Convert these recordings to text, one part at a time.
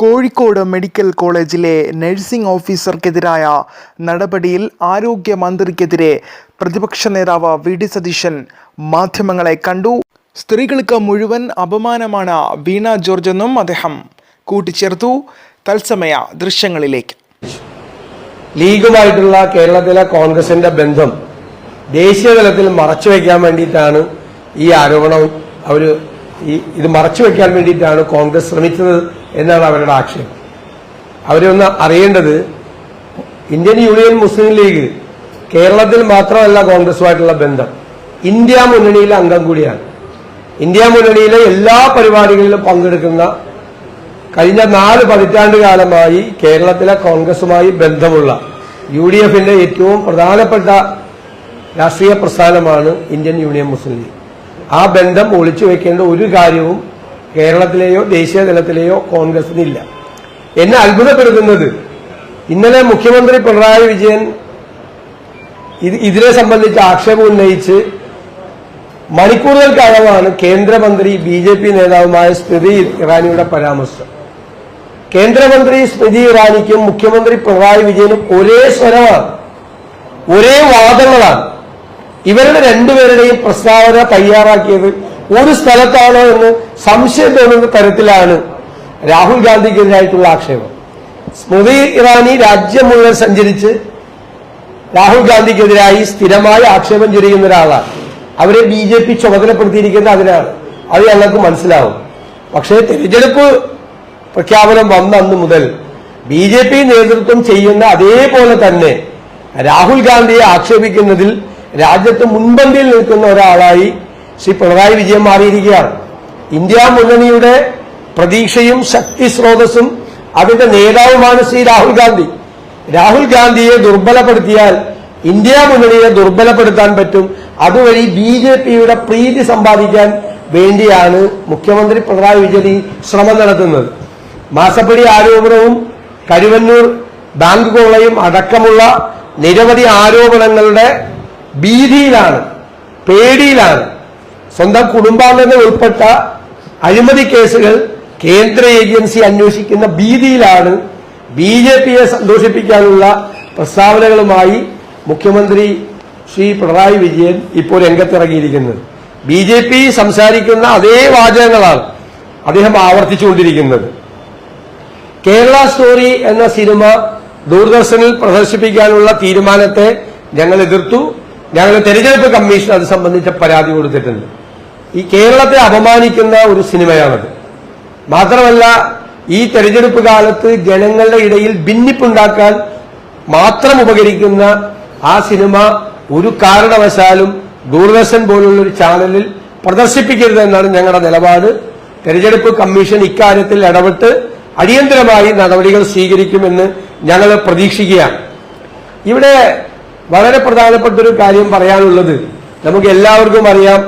Kozhikode medical കോളേജിലെ nursing ഓഫീസർക്കെതിരായ നടപടിയിൽ ആരോഗ്യമന്ത്രിക്കെതിരെ പ്രതിപക്ഷ നേതാവ് വി ഡി സതീശൻ മാധ്യമങ്ങളെ കണ്ടു. സ്ത്രീകൾക്ക് മുഴുവൻ അപമാനമാണ് വീണ ജോർജ് എന്നും അദ്ദേഹം കൂട്ടിച്ചേർത്തു. തത്സമയ ദൃശ്യങ്ങളിലേക്ക്. ലീഗുമായിട്ടുള്ള കേരളത്തിലെ കോൺഗ്രസിന്റെ ബന്ധം ദേശീയ തലത്തിൽ മറച്ചു വയ്ക്കാൻ വേണ്ടിയിട്ടാണ് ഈ ആരോപണം അവർ ഈ ഇത് മറച്ചു വെക്കാൻ വേണ്ടിയിട്ടാണ് കോൺഗ്രസ് ശ്രമിക്കുന്നത് എന്നാണ് അവരുടെ ആക്ഷേപം. അവരെ ഒന്ന് അറിയേണ്ടത് ഇന്ത്യൻ യൂണിയൻ മുസ്ലിം ലീഗ് കേരളത്തിൽ മാത്രമല്ല കോൺഗ്രസുമായിട്ടുള്ള ബന്ധം. ഇന്ത്യ മുന്നണിയിലെ അംഗം കൂടിയാണ്. ഇന്ത്യ മുന്നണിയിലെ എല്ലാ പരിപാടികളിലും പങ്കെടുക്കുന്ന കഴിഞ്ഞ നാല് പതിറ്റാണ്ട് കാലമായി കേരളത്തിലെ കോൺഗ്രസുമായി ബന്ധമുള്ള യു ഡി എഫിന്റെ ഏറ്റവും പ്രധാനപ്പെട്ട രാഷ്ട്രീയ പ്രസ്ഥാനമാണ് ഇന്ത്യൻ യൂണിയൻ മുസ്ലിം ലീഗ്. ആ ബന്ധം ഒളിച്ചു വെക്കേണ്ട ഒരു കാര്യവും കേരളത്തിലെയോ ദേശീയ തലത്തിലെയോ കോൺഗ്രസിനില്ല. എന്നെ അത്ഭുതപ്പെടുത്തുന്നത് ഇന്നലെ മുഖ്യമന്ത്രി പിണറായി വിജയൻ ഇത് ഇതിനെ സംബന്ധിച്ച് ആക്ഷേപം ഉന്നയിച്ച് മണിക്കൂറുകൾക്കകമാണ് കേന്ദ്രമന്ത്രി ബി ജെ പി നേതാവുമായ സ്മൃതി ഇറാനിയുടെ പരാമർശം. കേന്ദ്രമന്ത്രി സ്മൃതി ഇറാനിക്കും മുഖ്യമന്ത്രി പിണറായി വിജയനും ഒരേ സ്വരമാണ് ഒരേ വാദങ്ങളാണ്. ഇവരുടെ രണ്ടുപേരുടെയും പ്രസ്താവന തയ്യാറാക്കിയത് ഒരു സ്ഥലത്താണോ എന്ന് സംശയം തോന്നുന്ന തരത്തിലാണ് രാഹുൽ ഗാന്ധിക്കെതിരായിട്ടുള്ള ആക്ഷേപം. സ്മൃതി ഇറാനി രാജ്യം മുഴുവൻ സഞ്ചരിച്ച് രാഹുൽ ഗാന്ധിക്കെതിരായി സ്ഥിരമായി ആക്ഷേപം ചൊരിയുന്ന ഒരാളാണ്. അവരെ ബി ജെ പി ചുമതലപ്പെടുത്തിയിരിക്കുന്നത് അതിനാണ്. അത് ഞങ്ങൾക്ക് മനസ്സിലാവും. പക്ഷേ തിരഞ്ഞെടുപ്പ് പ്രഖ്യാപനം വന്ന അന്ന് മുതൽ ബി ജെ പി നേതൃത്വം ചെയ്യുന്ന അതേപോലെ തന്നെ രാഹുൽ ഗാന്ധിയെ ആക്ഷേപിക്കുന്നതിൽ രാജ്യത്ത് മുൻപന്തിയിൽ നിൽക്കുന്ന ഒരാളായി ശ്രീ പിണറായി വിജയൻ മാറിയിരിക്കുകയാണ്. ഇന്ത്യ മുന്നണിയുടെ പ്രതീക്ഷയും ശക്തി സ്രോതസ്സും അതിന്റെ നേതാവുമാണ് ശ്രീ രാഹുൽ ഗാന്ധി. രാഹുൽ ഗാന്ധിയെ ദുർബലപ്പെടുത്തിയാൽ ഇന്ത്യ മുന്നണിയെ ദുർബലപ്പെടുത്താൻ പറ്റും. അതുവഴി ബി ജെ പിയുടെ പ്രീതി സമ്പാദിക്കാൻ വേണ്ടിയാണ് മുഖ്യമന്ത്രി പിണറായി വിജയൻ ഈ ശ്രമം നടത്തുന്നത്. മാസപ്പടി ആരോപണവും കരുവന്നൂർ ബാങ്ക് കോളയും അടക്കമുള്ള നിരവധി ആരോപണങ്ങളുടെ ഭീതിയിലാണ് പേടിയിലാണ്. സ്വന്തം കുടുംബാംഗങ്ങൾ ഉൾപ്പെട്ട അഴിമതി കേസുകൾ കേന്ദ്ര ഏജൻസി അന്വേഷിക്കുന്ന ഭീതിയിലാണ് ബി ജെ പിയെ സന്തോഷിപ്പിക്കാനുള്ള പ്രസ്താവനകളുമായി മുഖ്യമന്ത്രി ശ്രീ പിണറായി വിജയൻ ഇപ്പോൾ രംഗത്തിറങ്ങിയിരിക്കുന്നത്. ബി ജെ പി സംസാരിക്കുന്ന അതേ വാചകങ്ങളാണ് അദ്ദേഹം ആവർത്തിച്ചുകൊണ്ടിരിക്കുന്നത്. കേരള സ്റ്റോറി എന്ന സിനിമ ദൂരദർശനിൽ പ്രദർശിപ്പിക്കാനുള്ള തീരുമാനത്തെ ഞങ്ങൾ എതിർത്തു. ഞങ്ങൾ തെരഞ്ഞെടുപ്പ് കമ്മീഷൻ അത് സംബന്ധിച്ച പരാതി കൊടുത്തിട്ടുണ്ട്. ഈ കേരളത്തെ അപമാനിക്കുന്ന ഒരു സിനിമയാണത്. മാത്രമല്ല ഈ തെരഞ്ഞെടുപ്പ് കാലത്ത് ജനങ്ങളുടെ ഇടയിൽ ഭിന്നിപ്പുണ്ടാക്കാൻ മാത്രം ഉപകരിക്കുന്ന ആ സിനിമ ഒരു കാരണവശാലും ദൂരദർശൻ പോലുള്ള ഒരു ചാനലിൽ പ്രദർശിപ്പിക്കരുത് എന്നാണ് ഞങ്ങളുടെ നിലപാട്. തെരഞ്ഞെടുപ്പ് കമ്മീഷൻ ഇക്കാര്യത്തിൽ ഇടപെട്ട് അടിയന്തരമായി നടപടികൾ സ്വീകരിക്കുമെന്ന് ഞങ്ങൾ പ്രതീക്ഷിക്കുകയാണ്. ഇവിടെ വളരെ പ്രധാനപ്പെട്ട ഒരു കാര്യം പറയാനുള്ളത്. നമുക്ക് എല്ലാവർക്കും അറിയാം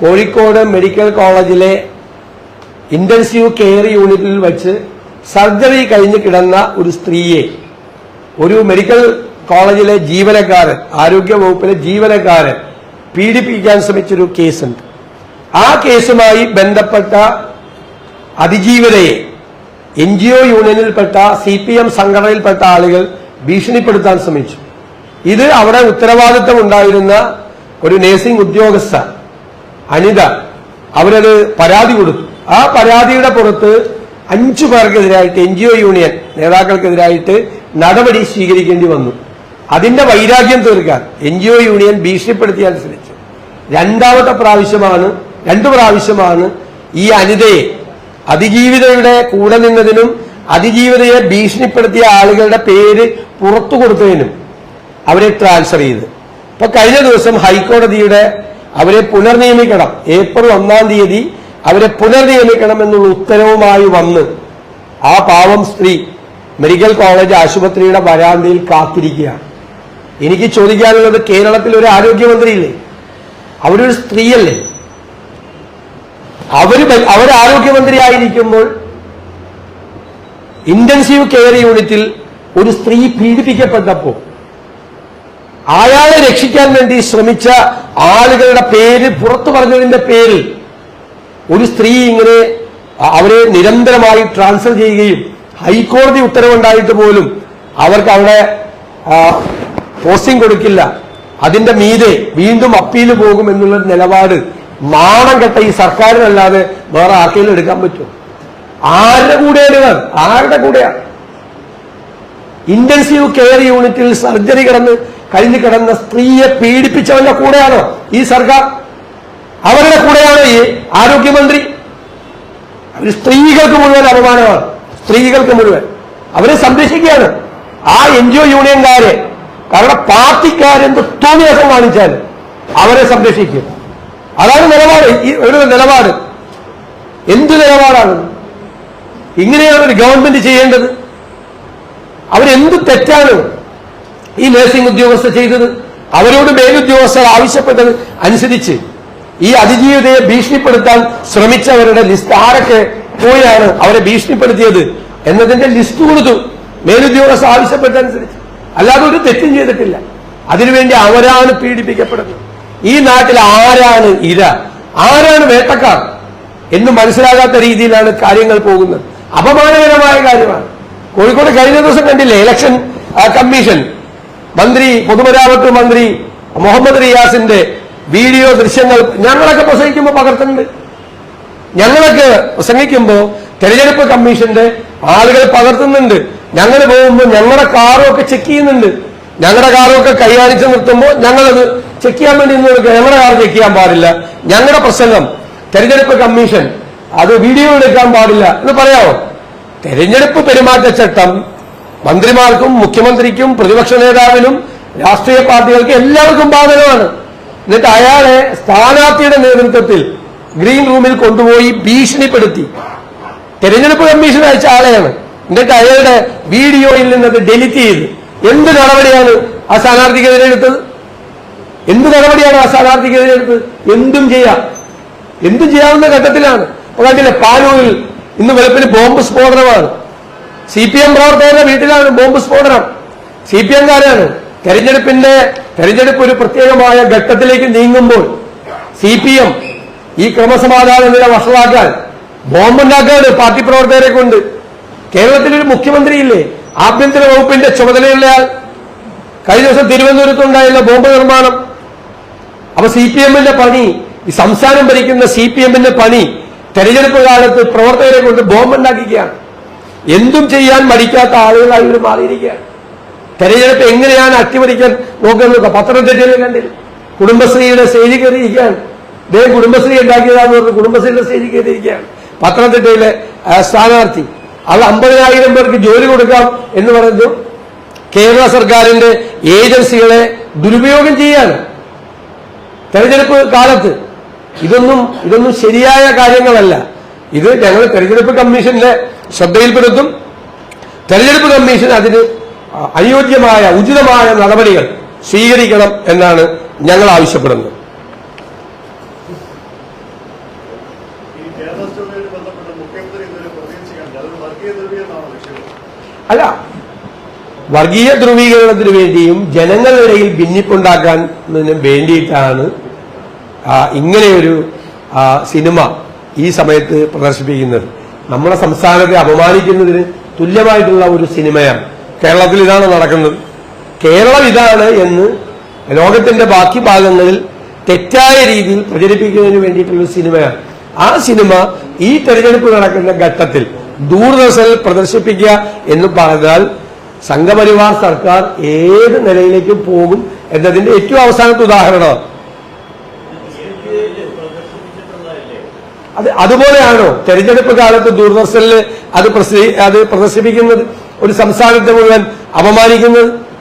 കോഴിക്കോട് മെഡിക്കൽ കോളേജിലെ ഇന്റൻസീവ് കെയർ യൂണിറ്റിൽ വെച്ച് സർജറി കഴിഞ്ഞ് കിടന്ന ഒരു സ്ത്രീയെ ഒരു മെഡിക്കൽ കോളേജിലെ ജീവനക്കാരൻ ആരോഗ്യ വകുപ്പിലെ ജീവനക്കാരൻ പീഡിപ്പിക്കാൻ ശ്രമിച്ചൊരു കേസുണ്ട്. ആ കേസുമായി ബന്ധപ്പെട്ട അതിജീവിതയെ എൻ ജി ഒ യൂണിയനിൽപ്പെട്ട സി പി എം സംഘടനയിൽപ്പെട്ട ആളുകൾ ഭീഷണിപ്പെടുത്താൻ ശ്രമിച്ചു. ഇത് അവിടെ ഉത്തരവാദിത്തം ഉണ്ടായിരുന്ന ഒരു നേഴ്സിംഗ് ഉദ്യോഗസ്ഥ അനിത. അവരത് പരാതി കൊടുത്തു. ആ പരാതിയുടെ പുറത്ത് അഞ്ചു പേർക്കെതിരായിട്ട് എൻ ജി ഒ യൂണിയൻ നേതാക്കൾക്കെതിരായിട്ട് നടപടി സ്വീകരിക്കേണ്ടി വന്നു. അതിന്റെ വൈരാഗ്യം തീർക്കാൻ എൻ ജി ഒ യൂണിയൻ ഭീഷണിപ്പെടുത്തിയാൽ ശ്രമിച്ചു. രണ്ടാമത്തെ പ്രാവശ്യമാണ് രണ്ടു പ്രാവശ്യമാണ് ഈ അനിതയെ അതിജീവിതയുടെ കൂടെ നിന്നതിനും അതിജീവിതയെ ഭീഷണിപ്പെടുത്തിയ ആളുകളുടെ പേര് പുറത്തു കൊടുത്തതിനും അവരെ ട്രാൻസ്ഫർ ചെയ്ത്. ഇപ്പൊ കഴിഞ്ഞ ദിവസം ഹൈക്കോടതിയുടെ അവരെ പുനർനിയമിക്കണം. ഏപ്രിൽ ഒന്നാം തീയതി അവരെ പുനർനിയമിക്കണം എന്നുള്ള ഉത്തരവുമായി വന്ന് ആ പാവം സ്ത്രീ മെഡിക്കൽ കോളേജ് ആശുപത്രിയുടെ വരാന്തയിൽ കാത്തിരിക്കുകയാണ്. എനിക്ക് ചോദിക്കാനുള്ളത് കേരളത്തിൽ ഒരു ആരോഗ്യമന്ത്രിയില്ലേ? അവരൊരു സ്ത്രീയല്ലേ? അവർ അവരാരോഗ്യമന്ത്രി ആയിരിക്കുമ്പോൾ ഇന്റൻസീവ് കെയർ യൂണിറ്റിൽ ഒരു സ്ത്രീ പീഡിപ്പിക്കപ്പെട്ടപ്പോൾ അയാളെ രക്ഷിക്കാൻ വേണ്ടി ശ്രമിച്ച ആളുകളുടെ പേര് പുറത്തു പറഞ്ഞതിന്റെ പേരിൽ ഒരു സ്ത്രീ ഇങ്ങനെ അവരെ നിരന്തരമായി ട്രാൻസ്ഫർ ചെയ്യുകയും ഹൈക്കോടതി ഉത്തരവുണ്ടായിട്ട് പോലും അവർക്ക് അവിടെ പോസ്റ്റിംഗ് കൊടുക്കില്ല. അതിന്റെ മീതെ വീണ്ടും അപ്പീൽ പോകും എന്നുള്ള നിലപാട് നാണം കെട്ട ഈ സർക്കാരിനല്ലാതെ വേറെ ആർക്കെങ്കിലും എടുക്കാൻ പറ്റുമോ? ആരുടെ കൂടെയാണ് ആരുടെ കൂടെയാണ്? ഇന്റൻസീവ് കെയർ യൂണിറ്റിൽ സർജറി കിടന്ന് കഴിഞ്ഞ് കിടന്ന സ്ത്രീയെ പീഡിപ്പിച്ചവന്റെ കൂടെയാണോ ഈ സർക്കാർ? അവരുടെ കൂടെയാണോ ഈ ആരോഗ്യമന്ത്രി. അവർ സ്ത്രീകൾക്ക് മുഴുവൻ അപമാനമാണ്. സ്ത്രീകൾക്ക് മുഴുവൻ. അവരെ സംരക്ഷിക്കുകയാണ്. ആ എൻ ജി ഒ യൂണിയൻകാരെ കാരണം പാർട്ടിക്കാരെന്ത് തോന്നിയാസം കാണിച്ചാൽ അവരെ സംരക്ഷിക്കും. അതാണ് നിലപാട്. ഈ ഒരു നിലപാട്. എന്ത് നിലപാടാണ്? ഇങ്ങനെയാണ് ഒരു ഗവൺമെന്റ് ചെയ്യേണ്ടത്. അവരെന്ത് തെറ്റാണ്? ഈ നഴ്സിംഗ് ഉദ്യോഗസ്ഥർ ചെയ്തത്. അവരോട് മേലുദ്യോഗസ്ഥർ ആവശ്യപ്പെട്ടത് അനുസരിച്ച് ഈ അതിജീവിതയെ ഭീഷണിപ്പെടുത്താൻ ശ്രമിച്ചവരുടെ ലിസ്റ്റ് ആരൊക്കെ പോയാണ് അവരെ ഭീഷണിപ്പെടുത്തിയത് എന്നതിന്റെ ലിസ്റ്റ് കൊടുത്തു. മേലുദ്യോഗസ്ഥർ ആവശ്യപ്പെട്ടതനുസരിച്ച് അല്ലാതെ ഒരു തെറ്റും ചെയ്തിട്ടില്ല. അതിനുവേണ്ടി അവരാണ് പീഡിപ്പിക്കപ്പെടുന്നത്. ഈ നാട്ടിൽ ആരാണ് ഇര? ആരാണ് വേട്ടക്കാർ? എന്ന് മനസ്സിലാകാത്ത രീതിയിലാണ് കാര്യങ്ങൾ പോകുന്നത്. അപമാനകരമായ കാര്യമാണ്. കോഴിക്കോട് കഴിഞ്ഞ ദിവസം കണ്ടില്ലേ? ഇലക്ഷൻ കമ്മീഷൻ മന്ത്രി പൊതുമരാമത്ത് മന്ത്രി മുഹമ്മദ് റിയാസിന്റെ വീഡിയോ ദൃശ്യങ്ങൾ ഞങ്ങളൊക്കെ പ്രസംഗിക്കുമ്പോൾ പകർത്തുന്നുണ്ട്. ഞങ്ങളൊക്കെ പ്രസംഗിക്കുമ്പോൾ തെരഞ്ഞെടുപ്പ് കമ്മീഷന്റെ ആളുകൾ പകർത്തുന്നുണ്ട്. ഞങ്ങൾ പോകുമ്പോൾ ഞങ്ങളുടെ കാറും ഒക്കെ ചെക്ക് ചെയ്യുന്നുണ്ട്. ഞങ്ങളുടെ കാറും ഒക്കെ നിർത്തുമ്പോൾ ഞങ്ങളത് ചെക്ക് ചെയ്യാൻ വേണ്ടി ഞങ്ങളുടെ കാർ ചെക്ക് ചെയ്യാൻ പാടില്ല. ഞങ്ങളുടെ പ്രസംഗം തെരഞ്ഞെടുപ്പ് കമ്മീഷൻ അത് വീഡിയോ എടുക്കാൻ പാടില്ല എന്ന് പറയാമോ? തെരഞ്ഞെടുപ്പ് പെരുമാറ്റച്ചട്ടം മന്ത്രിമാർക്കും മുഖ്യമന്ത്രിക്കും പ്രതിപക്ഷ നേതാവിനും രാഷ്ട്രീയ പാർട്ടികൾക്ക് എല്ലാവർക്കും ബാധകമാണ്. എന്നിട്ട് അയാളെ സ്ഥാനാർത്ഥിയുടെ നേതൃത്വത്തിൽ ഗ്രീൻ റൂമിൽ കൊണ്ടുപോയി ഭീഷണിപ്പെടുത്തി. തെരഞ്ഞെടുപ്പ് കമ്മീഷൻ അയച്ച ആളെയാണ്. എന്നിട്ട് അയാളുടെ വീഡിയോയിൽ നിന്നത് ഡെലിറ്റ് ചെയ്ത്. എന്ത് നടപടിയാണ് ആ സ്ഥാനാർത്ഥിക്കെതിരെ എടുത്തത്? എന്ത് നടപടിയാണ് ആ സ്ഥാനാർത്ഥിക്കെതിരെ എടുത്തത്? എന്തും ചെയ്യാം. എന്തും ചെയ്യാവുന്ന ഘട്ടത്തിലാണ്. അപ്പൊ കണ്ടില്ലേ പാനൂരിൽ ഇന്ന് വെളുപ്പിന് ബോംബ് സ്ഫോടനമാണ്. സി പി എം പ്രവർത്തകരുടെ വീട്ടിലാണ് ബോംബ് സ്ഫോടനം. സി പി എംകാരാണ് തെരഞ്ഞെടുപ്പിന്റെ തെരഞ്ഞെടുപ്പ് ഒരു പ്രത്യേകമായ ഘട്ടത്തിലേക്ക് നീങ്ങുമ്പോൾ സി പി എം ഈ ക്രമസമാധാന നില വഷളാക്കാൻ ബോംബുണ്ടാക്കാണ് പാർട്ടി പ്രവർത്തകരെ കൊണ്ട്. കേരളത്തിലൊരു മുഖ്യമന്ത്രിയില്ലേ? ആഭ്യന്തര വകുപ്പിന്റെ ചുമതലയുള്ള കഴിഞ്ഞ ദിവസം തിരുവനന്തപുരത്തുണ്ടായുള്ള ബോംബ് നിർമ്മാണം. അപ്പൊ സി പി എമ്മിന്റെ പണി ഈ സംസ്ഥാനം ഭരിക്കുന്ന സി പി എമ്മിന്റെ പണി തെരഞ്ഞെടുപ്പ് കാലത്ത് പ്രവർത്തകരെ കൊണ്ട് ബോംബുണ്ടാക്കിക്കുകയാണ് എന്തും ചെയ്യാൻ മടിക്കാത്ത ആളുകളായി ഇവർ മാറിയിരിക്കുകയാണ്. തെരഞ്ഞെടുപ്പ് എങ്ങനെയാണ് അട്ടിമറിക്കാൻ നോക്കുന്നത് പത്തനംതിട്ടയിലും കണ്ടില്ല? കുടുംബശ്രീയുടെ സ്റ്റേജിൽ കയറിയിരിക്കുകയാണ്. ഇദ്ദേഹം കുടുംബശ്രീ ഉണ്ടാക്കിയതാന്ന് പറഞ്ഞ് കുടുംബശ്രീയുടെ സ്റ്റേജിൽ കയറിയിരിക്കുകയാണ്. പത്തനംതിട്ടയിലെ സ്ഥാനാർത്ഥി. അത് അമ്പതിനായിരം പേർക്ക് ജോലി കൊടുക്കാം എന്ന് പറഞ്ഞു കേരള സർക്കാരിന്റെ ഏജൻസികളെ ദുരുപയോഗം ചെയ്യാണ്. തെരഞ്ഞെടുപ്പ് കാലത്ത് ഇതൊന്നും ഇതൊന്നും ശരിയായ കാര്യങ്ങളല്ല. ഇത് ഞങ്ങൾ തെരഞ്ഞെടുപ്പ് കമ്മീഷന്റെ ശ്രദ്ധയിൽപ്പെടുത്തും. തെരഞ്ഞെടുപ്പ് കമ്മീഷൻ അതിന് അനുയോജ്യമായ ഉചിതമായ നടപടികൾ സ്വീകരിക്കണം എന്നാണ് ഞങ്ങൾ ആവശ്യപ്പെടുന്നത്. അല്ല വർഗീയ ധ്രുവീകരണത്തിന് വേണ്ടിയും ജനങ്ങളിടയിൽ ഭിന്നിപ്പുണ്ടാക്കാൻ വേണ്ടിയിട്ടാണ് ഇങ്ങനെയൊരു സിനിമ ഈ സമയത്ത് പ്രദർശിപ്പിക്കുന്നത്. നമ്മുടെ സംസ്ഥാനത്തെ അപമാനിക്കുന്നതിന് തുല്യമായിട്ടുള്ള ഒരു സിനിമയാണ്. കേരളത്തിൽ ഇതാണ് നടക്കുന്നത്. കേരളം ഇതാണ് എന്ന് ലോകത്തിന്റെ ബാക്കി ഭാഗങ്ങളിൽ തെറ്റായ രീതിയിൽ പ്രചരിപ്പിക്കുന്നതിന് വേണ്ടിയിട്ടുള്ള സിനിമയാണ്. ആ സിനിമ ഈ തെരഞ്ഞെടുപ്പ് നടക്കുന്ന ഘട്ടത്തിൽ ദൂരദർശനിൽ പ്രദർശിപ്പിക്കുക എന്ന് പറഞ്ഞാൽ സംഘപരിവാർ സർക്കാർ ഏത് നിലയിലേക്കും പോകും എന്നതിന്റെ ഏറ്റവും അവസാനത്തെ ഉദാഹരണമാണ്. അത് അതുപോലെയാണോ? തെരഞ്ഞെടുപ്പ് കാലത്ത് ദൂരദർശനിൽ അത് പ്രസി- അത് പ്രദർശിപ്പിക്കുന്നത് ഒരു സംസ്ഥാനത്തെ മുഴുവൻ അപമാനിക്കുന്നത്?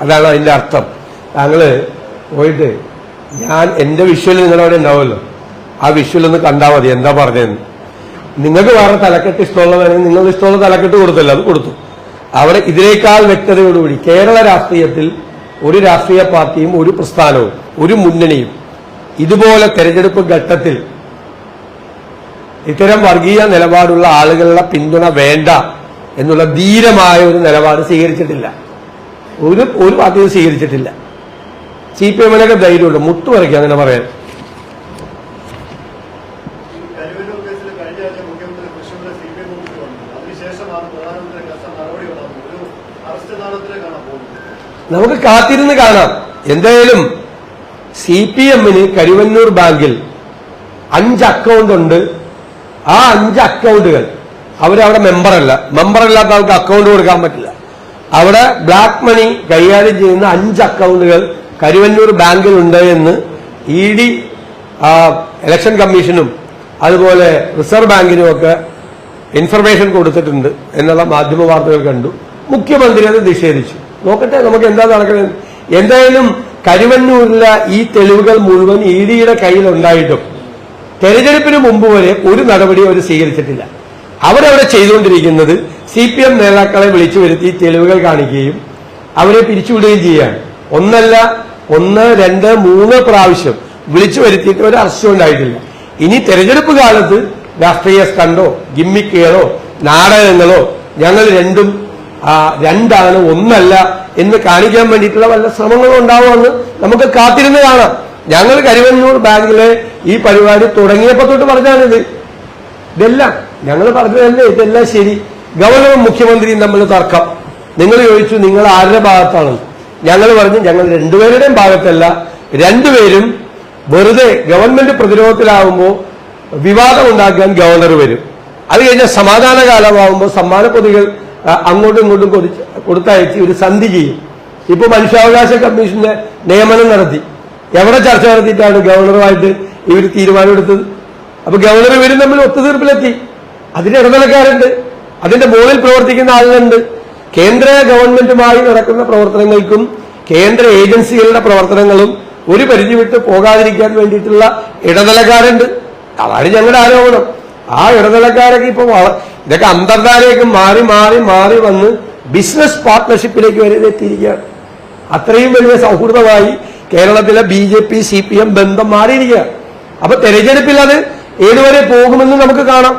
അതാണ് അതിന്റെ അർത്ഥം. താങ്കൾ പോയിട്ട് ഞാൻ എന്റെ വിഷ്വൽ നിങ്ങളവിടെ ഉണ്ടാവുമല്ലോ. ആ വിഷ്വൽ ഒന്ന് കണ്ടാൽ മതി. എന്താ പറഞ്ഞതെന്ന്. നിങ്ങൾക്ക് വേറെ തലക്കെട്ട് ഇഷ്ടമുള്ള വേണമെങ്കിൽ നിങ്ങൾ ഇഷ്ടമുള്ള തലക്കെട്ട് കൊടുത്തല്ലോ. അത് കൊടുത്തു. അവിടെ ഇതിനേക്കാൾ വ്യക്തതയോടുകൂടി കേരള രാഷ്ട്രീയത്തിൽ ഒരു രാഷ്ട്രീയ പാർട്ടിയും ഒരു പ്രസ്ഥാനവും ഒരു മുന്നണിയും ഇതുപോലെ തെരഞ്ഞെടുപ്പ് ഘട്ടത്തിൽ ഇത്തരം വർഗീയ നിലപാടുള്ള ആളുകളുടെ പിന്തുണ വേണ്ട എന്നുള്ള ധീരമായ ഒരു നിലപാട് സ്വീകരിച്ചിട്ടില്ല. ഒരു ഒരു പാർട്ടിയും സ്വീകരിച്ചിട്ടില്ല. C P എമ്മിനൊക്കെ ധൈര്യമുണ്ട്. മുട്ടുമറയ്ക്കുക അങ്ങനെ പറയാൻ ഈ കരുവന്നൂർ കേസിൽ കഴിഞ്ഞ ആഴ്ച മുഖ്യമന്ത്രി തൃശ്ശൂരിലെ സി പി എം ഓഫീസിൽ വന്നു അതിനുശേഷമാണ് പ്രധാനമന്ത്രി കസ നടപടി ഉണ്ടാകുന്നത് ഒരു അറസ്റ്റ് നാളത്തിലേക്കാണ് പോകുന്നത് നമുക്ക് കാത്തിരുന്ന് കാണാം. എന്തായാലും സി പി എമ്മിന് കരുവന്നൂർ ബാങ്കിൽ അഞ്ച് അക്കൗണ്ട് ഉണ്ട്. ആ അഞ്ച് അക്കൗണ്ടുകൾ അവരവിടെ മെമ്പറല്ല മെമ്പറല്ലാത്ത ആൾക്ക് അക്കൗണ്ട് കൊടുക്കാൻ പറ്റില്ല. അവിടെ ബ്ലാക്ക് മണി കൈകാര്യം ചെയ്യുന്ന അഞ്ച് അക്കൗണ്ടുകൾ കരുവന്നൂർ ബാങ്കിൽ ഉണ്ട് എന്ന് ഇ ഡി ഇലക്ഷൻ കമ്മീഷനും അതുപോലെ റിസർവ് ബാങ്കിനും ഒക്കെ ഇൻഫർമേഷൻ കൊടുത്തിട്ടുണ്ട്. എന്നുള്ള മാധ്യമ വാർത്തകൾ കണ്ടു. മുഖ്യമന്ത്രി അത് നിഷേധിച്ചു. നോക്കട്ടെ നമുക്ക് എന്താ നടക്കുന്നത്? എന്തായാലും കരുവന്നൂരിലെ ഈ തെളിവുകൾ മുഴുവൻ ഇ ഡിയുടെ കയ്യിലുണ്ടായിട്ടും തെരഞ്ഞെടുപ്പിന് മുമ്പ് വരെ ഒരു നടപടി അവർ സ്വീകരിച്ചിട്ടില്ല. അവരവിടെ ചെയ്തുകൊണ്ടിരിക്കുന്നത് സി പി എം നേതാക്കളെ വിളിച്ചു വരുത്തി തെളിവുകൾ കാണിക്കുകയും അവരെ പിരിച്ചുവിടുകയും ചെയ്യുകയാണ്. ഒന്നല്ല ഒന്ന് രണ്ട് മൂന്ന് പ്രാവശ്യം വിളിച്ചു വരുത്തിയിട്ട് ഒരു അറസ്റ്റും ഉണ്ടായിട്ടില്ല. ഇനി തെരഞ്ഞെടുപ്പ് കാലത്ത് രാഷ്ട്രീയ സ്റ്റണ്ടോ ഗിമ്മിക്കുകളോ നാടകങ്ങളോ ഞങ്ങൾ രണ്ടും ആ, രണ്ടാണ് ഒന്നല്ല എന്ന് കാണിക്കാൻ വേണ്ടിയിട്ടുള്ള വല്ല ശ്രമങ്ങളും ഉണ്ടാവുമെന്ന് നമുക്ക് കാത്തിരുന്ന് കാണാം. ഞങ്ങൾ കരുവന്നൂർ ബാങ്കിലെ ഈ പരിപാടി തുടങ്ങിയപ്പോ തൊട്ട് പറഞ്ഞാണിത് ഇതെല്ലാം ഞങ്ങൾ പറഞ്ഞതല്ലേ? ഇതെല്ലാം ശരി. ഗവർണറും മുഖ്യമന്ത്രിയും തമ്മിൽ തർക്കം. നിങ്ങൾ ചോദിച്ചു നിങ്ങൾ ആരുടെ ഭാഗത്താണ്? ഞങ്ങൾ പറഞ്ഞു ഞങ്ങൾ രണ്ടുപേരുടെയും ഭാഗത്തല്ല. രണ്ടുപേരും വെറുതെ ഗവൺമെന്റ് പ്രതിരോധത്തിലാവുമ്പോൾ വിവാദം ഉണ്ടാക്കാൻ ഗവർണർ വരും. അത് കഴിഞ്ഞാൽ സമാധാന കാലമാകുമ്പോൾ സമ്മാന പൊതികൾ അങ്ങോട്ടും ഇങ്ങോട്ടും കൊടുത്ത് കൊടുത്തയച്ച് ഒരു സന്ധി ചെയ്യും. ഇപ്പൊ മനുഷ്യാവകാശ കമ്മീഷന്റെ നിയമനം നടത്തി. എവിടെ ചർച്ച നടത്തിയിട്ടാണ് ഗവർണറുമായിട്ട് ഇവർ തീരുമാനമെടുത്തത്? അപ്പൊ ഗവർണർ ഇവരും തമ്മിൽ ഒത്തുതീർപ്പിലെത്തി. അതിന് ഇടനിലക്കാരുണ്ട്. അതിന്റെ മുകളിൽ പ്രവർത്തിക്കുന്ന ആളുകളുണ്ട്. കേന്ദ്ര ഗവൺമെന്റുമായി നടക്കുന്ന പ്രവർത്തനങ്ങൾക്കും കേന്ദ്ര ഏജൻസികളുടെ പ്രവർത്തനങ്ങളും ഒരു പരിധി വിട്ട് പോകാതിരിക്കാൻ വേണ്ടിയിട്ടുള്ള ഇടനിലക്കാരുണ്ട്. അതാണ് ഞങ്ങളുടെ ആരോപണം. ആ ഇടനിലക്കാരൊക്കെ ഇപ്പൊ ഇതൊക്കെ അന്തർധാരയൊക്കെ മാറി മാറി മാറി വന്ന് ബിസിനസ് പാർട്ട്ണർഷിപ്പിലേക്ക് വരെ എത്തിയിരിക്കുകയാണ്. അത്രയും വലിയ സൗഹൃദമായി കേരളത്തിലെ B J P C P M ബന്ധം മാറിയിരിക്കുകയാണ്. അപ്പൊ തെരഞ്ഞെടുപ്പിൽ അത് ഏതുവരെ പോകുമെന്ന് നമുക്ക് കാണാം.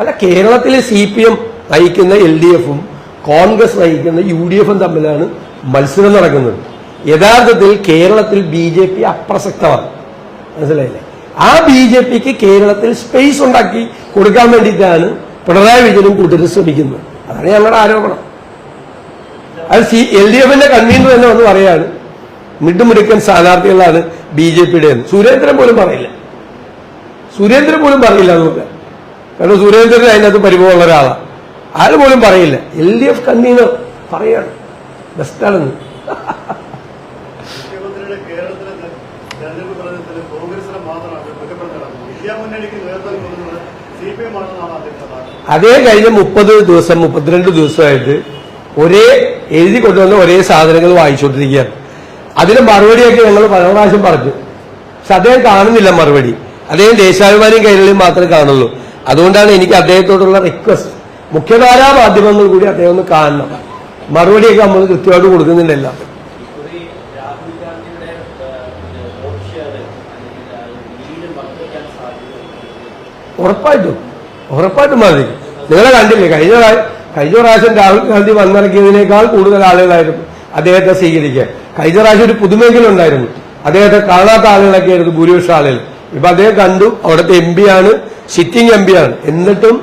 അല്ല കേരളത്തിലെ സി പി എം നയിക്കുന്ന എൽ ഡി എഫും കോൺഗ്രസ് നയിക്കുന്ന യു ഡി എഫും തമ്മിലാണ് മത്സരം നടക്കുന്നത്. യഥാർത്ഥത്തിൽ കേരളത്തിൽ ബി ജെ പി അപ്രസക്തമാണ്. മനസ്സിലായില്ലേ? ആ ബി ജെ പിക്ക് കേരളത്തിൽ സ്പേസ് ഉണ്ടാക്കി കൊടുക്കാൻ വേണ്ടിയിട്ടാണ് പിണറായി വിജയനും കൂട്ടരും ശ്രമിക്കുന്നത്. അതാണ് ഞങ്ങളുടെ ആരോപണം. അത് സി എൽ ഡി എഫിന്റെ കൺവീനർ തന്നെ വന്ന് പറയാണ്. മിടുമിടുക്കൻ സ്ഥാനാർത്ഥികളാണ് ബി ജെ പിയുടെ സുരേന്ദ്രൻ പോലും പറയില്ല. സുരേന്ദ്രൻ പോലും പറയില്ല നമുക്ക് കാരണം സുരേന്ദ്രൻ അതിനകത്ത് പരിഭവമുള്ള ഒരാളാണ് ആരും പോലും പറയില്ല. എൽ ഡി എഫ് കൺവീനർ പറയാണ്. ബെസ്റ്റാണെന്ന് മുഖ്യമന്ത്രിയുടെ കേരളത്തിലെ തെ- തെരഞ്ഞെടുപ്പ് പ്രചരണത്തിൽ കോൺഗ്രസിനെ മാത്രമാണ് അതേ കഴിഞ്ഞ മുപ്പത് ദിവസം മുപ്പത്തിരണ്ട് ദിവസമായിട്ട് ഒരേ എഴുതി കൊണ്ടുവന്ന ഒരേ സാധനങ്ങൾ വായിച്ചുകൊണ്ടിരിക്കുകയാണ്. അതിന് മറുപടിയൊക്കെ ഞങ്ങൾ പല പ്രാവശ്യം പറഞ്ഞു. പക്ഷെ അദ്ദേഹം കാണുന്നില്ല മറുപടി. അദ്ദേഹം ദേശാഭിമാനിയും കൈരളിയും മാത്രമേ കാണുള്ളൂ അതുകൊണ്ടാണ് എനിക്ക് അദ്ദേഹത്തോടുള്ള റിക്വസ്റ്റ് മുഖ്യധാരാ മാധ്യമങ്ങൾ കൂടി അദ്ദേഹം ഒന്ന് കാണണം. മറുപടിയൊക്കെ നമ്മൾ കൃത്യമായിട്ട് കൊടുക്കുന്നുണ്ട് ഇക്കുറി രാഹുൽ ഗാന്ധിയുടെ വോട്ട് ഷെയർ അല്ലെങ്കിൽ ആ ലീഡ് വർദ്ധിക്കാൻ സാധ്യതയുണ്ട് ഉറപ്പായിട്ടും. ഉറപ്പായിട്ടും മതി. നിങ്ങളെ കണ്ടില്ലേ കഴിഞ്ഞ കഴിഞ്ഞ പ്രാവശ്യം രാഹുൽ ഗാന്ധി വന്നിറക്കിയതിനേക്കാൾ കൂടുതൽ ആളുകളായിരുന്നു അദ്ദേഹത്തെ സ്വീകരിക്കുക കഴിഞ്ഞ പ്രാവശ്യം ഒരു പുതുമെങ്കിലും ഉണ്ടായിരുന്നു. അദ്ദേഹത്തെ കാണാത്ത ആളുകളൊക്കെ ആയിരുന്നു ഭൂരിപക്ഷം ആളുകൾ. ഇപ്പൊ അദ്ദേഹം കണ്ടു അവിടുത്തെ എം ആണ് സിറ്റിംഗ് എം ആണ്. എന്നിട്ടും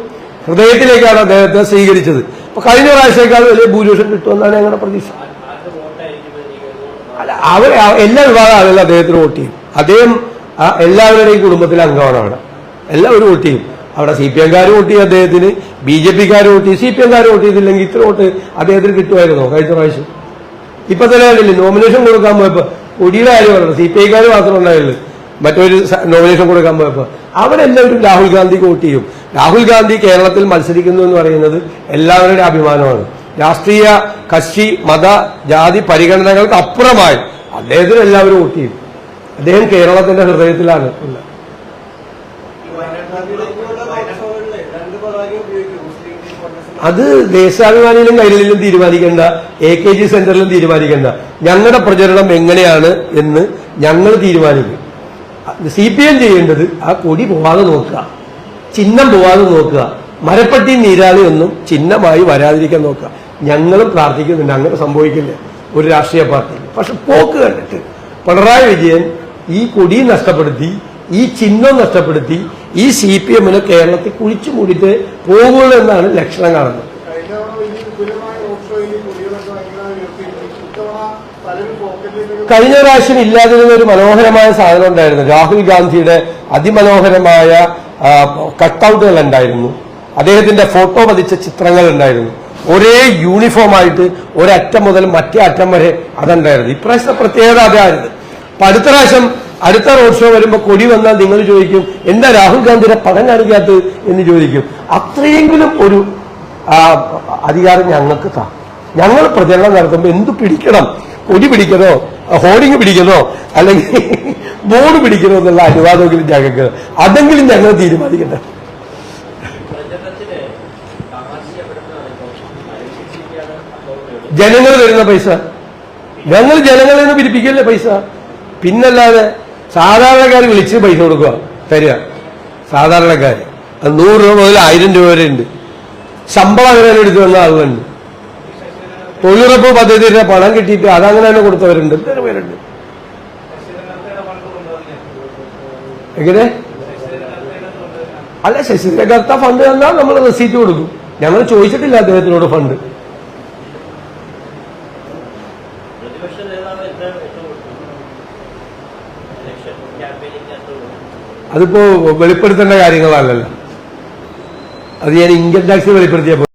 ഹൃദയത്തിലേക്കാണ് അദ്ദേഹത്തെ സ്വീകരിച്ചത്. അപ്പൊ കഴിഞ്ഞ പ്രാവശ്യത്തേക്കാൾ വലിയ ഭൂരിപക്ഷം കിട്ടുമെന്നാണ് ഞങ്ങളുടെ പ്രതീക്ഷ. അല്ല അവർ എല്ലാ വിഭാഗം ആളുകളും അദ്ദേഹത്തിന് വോട്ട് ചെയ്യും അദ്ദേഹം എല്ലാവരുടെയും കുടുംബത്തിലെ അംഗമാണ് അവിടെ. എല്ലാവരും വോട്ട് ചെയ്യും. അവിടെ സി പി എംകാർ വോട്ട് ചെയ്യും അദ്ദേഹത്തിന് ബി ജെ പിക്കാർ വോട്ട് ചെയ്യും. സി പി എംകാർ വോട്ട് ചെയ്തില്ലെങ്കിൽ ഇത്ര വോട്ട് അദ്ദേഹത്തിന് കിട്ടുമായിരുന്നോ കഴിഞ്ഞ പ്രാവശ്യം? ഇപ്പൊ തന്നെ കണ്ടില്ലേ നോമിനേഷൻ കൊടുക്കാൻ പോയപ്പോ ഒടിയുടെ കാര്യം പറഞ്ഞു സി പി ഐക്കാർ മാത്രം ഉണ്ടായുള്ളൂ. മറ്റൊരു നോമിനേഷൻ കൊടുക്കാൻ പോയപ്പോ. അവരെല്ലാവരും രാഹുൽ ഗാന്ധിക്ക് വോട്ട് ചെയ്യും. രാഹുൽ ഗാന്ധി കേരളത്തിൽ മത്സരിക്കുന്നു എന്ന് പറയുന്നത് എല്ലാവരുടെ അഭിമാനമാണ്. രാഷ്ട്രീയ കക്ഷി മത ജാതി പരിഗണനകൾക്ക് അപ്പുറമായി അദ്ദേഹത്തിന് എല്ലാവരും വോട്ട് ചെയ്യും. അദ്ദേഹം കേരളത്തിന്റെ ഹൃദയത്തിലാണ് ഉള്ളത് ഈ വയനാട്ടിലേക്കുള്ള ലോക്സഭകളിലെ രണ്ട് പതാക ഉപയോഗിക്കും മുസ്ലിം ലീഗ് കോൺഗ്രസ് അത് ദേശാഭിമാനിയിലും കൈരളിലും തീരുമാനിക്കേണ്ട എ കെ ജി സെന്ററിലും തീരുമാനിക്കേണ്ട. ഞങ്ങളുടെ പ്രചരണം എങ്ങനെയാണ് എന്ന് ഞങ്ങൾ തീരുമാനിക്കും. സി പി എം ചെയ്യേണ്ടത് ആ കൊടി പോവാതെ നോക്കുക ചിഹ്നം പോവാതെ നോക്കുക മരപ്പട്ടി നീരാളി ഒന്നും ചിഹ്നമായി വരാതിരിക്കാൻ നോക്കുക. ഞങ്ങളും പ്രാർത്ഥിക്കുന്നുണ്ട് അങ്ങനെ സംഭവിക്കില്ല. ഒരു രാഷ്ട്രീയ പാർട്ടി. പക്ഷെ പോക്ക് കണ്ടിട്ട് പിണറായി വിജയൻ ഈ കൊടി നഷ്ടപ്പെടുത്തി ഈ ചിഹ്നം നഷ്ടപ്പെടുത്തി ഈ സി പി എമ്മിന് കേരളത്തിൽ കുഴിച്ചു മൂടിയിട്ട് പോകുള്ളൂ എന്നാണ് ലക്ഷണം കാണുന്നത്. കഴിഞ്ഞ പ്രാവശ്യം ഇല്ലാതിരുന്ന ഒരു മനോഹരമായ സാധനം ഉണ്ടായിരുന്നു. രാഹുൽ ഗാന്ധിയുടെ അതിമനോഹരമായ കട്ടൗട്ടുകൾ ഉണ്ടായിരുന്നു. അദ്ദേഹത്തിന്റെ ഫോട്ടോ പതിച്ച ചിത്രങ്ങൾ ഉണ്ടായിരുന്നു. ഒരേ യൂണിഫോം ആയിട്ട് ഒരറ്റം മുതൽ മറ്റേ അറ്റം വരെ അതുണ്ടായിരുന്നു. ഇപ്രാവശ്യത്തെ പ്രത്യേകത അതായിരുന്നു അപ്പൊ അടുത്ത പ്രാവശ്യം അടുത്ത റോഡ് ഷോ വരുമ്പോൾ കൊടി വന്നാൽ നിങ്ങൾ ചോദിക്കും എന്താ രാഹുൽ ഗാന്ധിയുടെ പടം കാണിക്കാത്തത് എന്ന് ചോദിക്കും. അത്രയെങ്കിലും ഒരു അധികാരം ഞങ്ങൾക്ക് താ. ഞങ്ങൾ പ്രചരണം നടത്തുമ്പോൾ എന്ത് പിടിക്കണം? കൊടി പിടിക്കണോ? ഹോർഡിങ് പിടിക്കണോ? അല്ലെങ്കിൽ ബോർഡ് പിടിക്കണോ എന്നുള്ള അനുവാദമെങ്കിലും ഞങ്ങൾക്ക്. അതെങ്കിലും ഞങ്ങൾ തീരുമാനിക്കട്ടെ. ജനങ്ങൾ തരുന്ന പൈസ. ഞങ്ങൾ ജനങ്ങളിൽ നിന്ന് പിരിപ്പിക്കല്ലേ പൈസ. പിന്നല്ലാതെ സാധാരണക്കാർ വിളിച്ച് പൈസ കൊടുക്കുക തരിക. സാധാരണക്കാർ അത് നൂറ് രൂപ മുതൽ ആയിരം രൂപ വരെ ഉണ്ട്. ശമ്പളം അങ്ങനെ എടുത്തു വന്ന ആളുകളുണ്ട്. തൊഴിലുറപ്പ് പദ്ധതിയുടെ പണം കിട്ടിയിട്ട് അതങ്ങനെ തന്നെ കൊടുത്തവരുണ്ട്. പേരുണ്ട് എങ്ങനെ? അല്ല ശശിധരകർത്ത ഫണ്ട് തന്നാൽ നമ്മൾ റെസീറ്റ് കൊടുക്കും. ഞങ്ങൾ ചോദിച്ചിട്ടില്ല അദ്ദേഹത്തിനോട് ഫണ്ട് പ്രതിപക്ഷ നേതാവ് എന്താ ഇട്ടുകൊടുത്തു ഇലക്ഷൻ ക്യാമ്പയിനിങ് അതിപ്പോ വെളിപ്പെടുത്തേണ്ട കാര്യങ്ങളല്ലല്ലോ. അത് ഞാൻ ഇൻകം ടാക്സ് വെളിപ്പെടുത്തിയപ്പോൾ